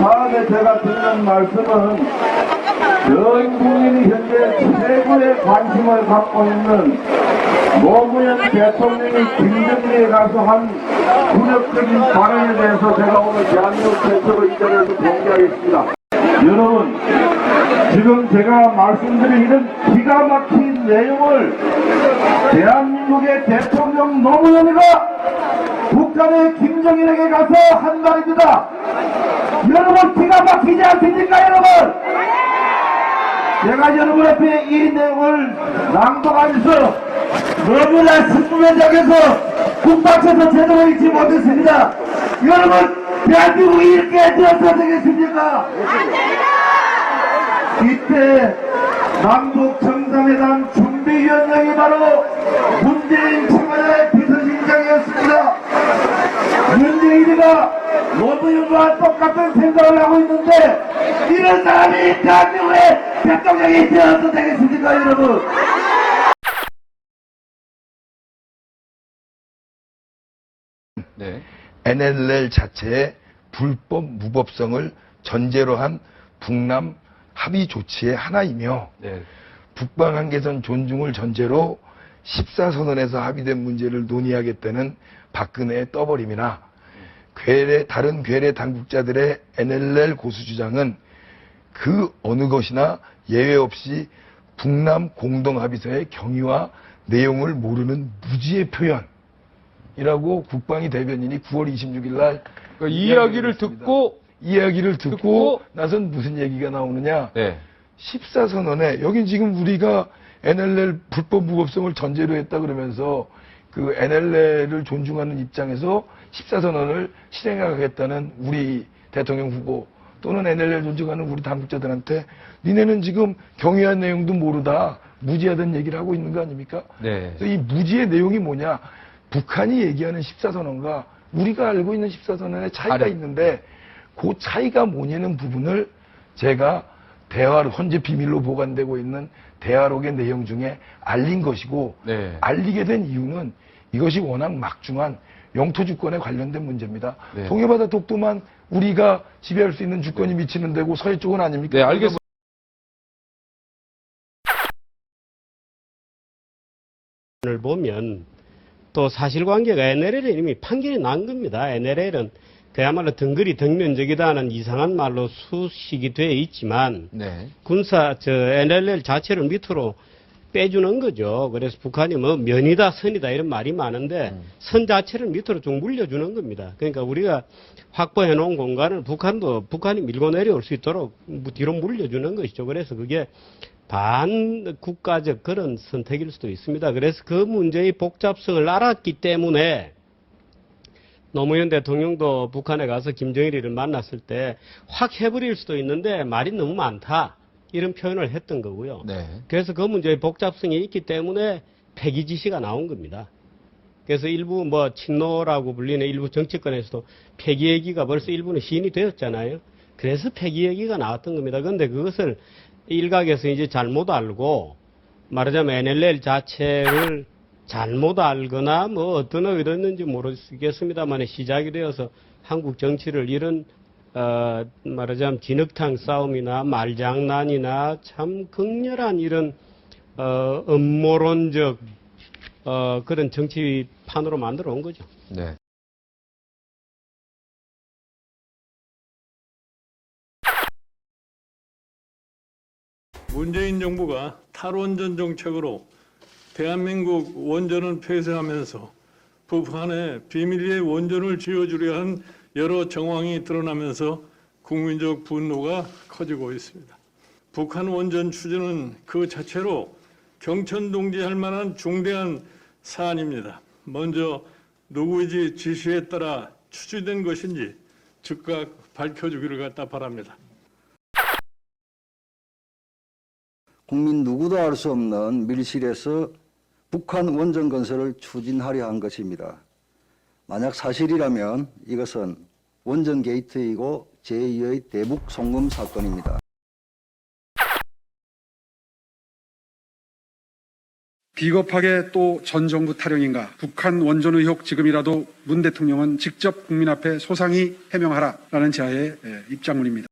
다음에 제가 드리는 말씀은 전 국민이 현재 최고의 관심을 갖고 있는 노무현 대통령이 김정일에 가서 한 굴욕적인 발언에 대해서 제가 오늘 대한민국 최초로 이 자리에서 공개하겠습니다. 여러분, 지금 제가 말씀드린 이런 기가 막힌 내용을 대한민국의 대통령 노무현이가 북한의 김정일에게 가서 한 말입니다. 여러분 기가 막히지 않습니까 여러분? 제가 여러분 앞에 이 내용을 낭독하면서 너무나 신문면장에서 국방에서 제대로 읽지 못했습니다. 여러분 대한민국이 이렇게 되어서 되겠습니까? 이때 남북 정상회담 준비위원장이 바로 문재인 청와대 비서실장이었습니다. 문재인이가 노무현과 똑같은 생각을 하고 있는데 이런 사람이 대한민국의 대통령이 되어서 되겠습니까 여러분? 네. NLL 자체의 불법 무법성을 전제로 한 북남 합의 조치의 하나이며 네. 북방 한계선 존중을 전제로 14선언에서 합의된 문제를 논의하겠다는 박근혜의 떠버림이나 괴뢰, 다른 괴뢰 당국자들의 NLL 고수 주장은 그 어느 것이나 예외 없이 북남 공동합의서의 경위와 내용을 모르는 무지의 표현이라고 국방위 대변인이 9월 26일 날 그러니까 이 이야기를. 듣고 이야기를 듣고, 듣고 나선 무슨 얘기가 나오느냐? 네. 14선언에 여긴 지금 우리가 NLL 불법 무법성을 전제로 했다 그러면서 그 NLL을 존중하는 입장에서 14선언을 실행하겠다는 우리 대통령 후보 또는 NLL 존중하는 우리 당국자들한테 니네는 지금 경위한 내용도 모르다 무지하다는 얘기를 하고 있는 거 아닙니까? 네. 이 무지의 내용이 뭐냐? 북한이 얘기하는 14선언과 우리가 알고 있는 14선언의 차이가 다른. 있는데 그 차이가 뭐냐는 부분을 제가 대화 현재 비밀로 보관되고 있는 대화록의 내용 중에 알린 것이고 네. 알리게 된 이유는 이것이 워낙 막중한 영토 주권에 관련된 문제입니다. 네. 동해바다 독도만 우리가 지배할 수 있는 주권이 미치는 데고 서해 쪽은 아닙니까? 네, 알겠습니다. 을 보면 또 사실관계가 NLL은 이미 판결이 난 겁니다. NLL은 그야말로 덩그리 덩면적이다는 이상한 말로 수식이 되어 있지만 네. 군사 저 NLL 자체를 밑으로 빼주는 거죠. 그래서 북한이 뭐 면이다 선이다 이런 말이 많은데 선 자체를 밑으로 좀 물려주는 겁니다. 그러니까 우리가 확보해 놓은 공간을 북한도 북한이 밀고 내려올 수 있도록 뒤로 물려주는 것이죠. 그래서 그게 반국가적 그런 선택일 수도 있습니다. 그래서 그 문제의 복잡성을 알았기 때문에 노무현 대통령도 북한에 가서 김정일이를 만났을 때 확 해버릴 수도 있는데 말이 너무 많다. 이런 표현을 했던 거고요. 네. 그래서 그 문제의 복잡성이 있기 때문에 폐기 지시가 나온 겁니다. 그래서 일부 뭐 친노라고 불리는 일부 정치권에서도 폐기 얘기가 벌써 일부는 시인이 되었잖아요. 그래서 폐기 얘기가 나왔던 겁니다. 그런데 그것을 일각에서 이제 잘못 알고 말하자면 NLL 자체를 잘못 알거나 뭐 어떤 의도였는지 모르겠습니다만 시작이 되어서 한국 정치를 이런 어, 말하자면 진흙탕 싸움이나 말장난이나 참 극렬한 이런 어, 음모론적 어, 그런 정치판으로 만들어 온 거죠. 네. 문재인 정부가 탈원전 정책으로 대한민국 원전을 폐쇄하면서 북한에 비밀리에 원전을 지어주려 한 여러 정황이 드러나면서 국민적 분노가 커지고 있습니다. 북한 원전 추진은 그 자체로 경천동지할 만한 중대한 사안입니다. 먼저 누구의 지시에 따라 추진된 것인지 즉각 밝혀주기를 갖다 바랍니다. 국민 누구도 알 수 없는 밀실에서 북한 원전 건설을 추진하려 한 것입니다. 만약 사실이라면 이것은 원전 게이트이고 제2의 대북 송금 사건입니다. 비겁하게 또 전 정부 타령인가? 북한 원전 의혹 지금이라도 문 대통령은 직접 국민 앞에 소상히 해명하라라는 제 예, 입장문입니다.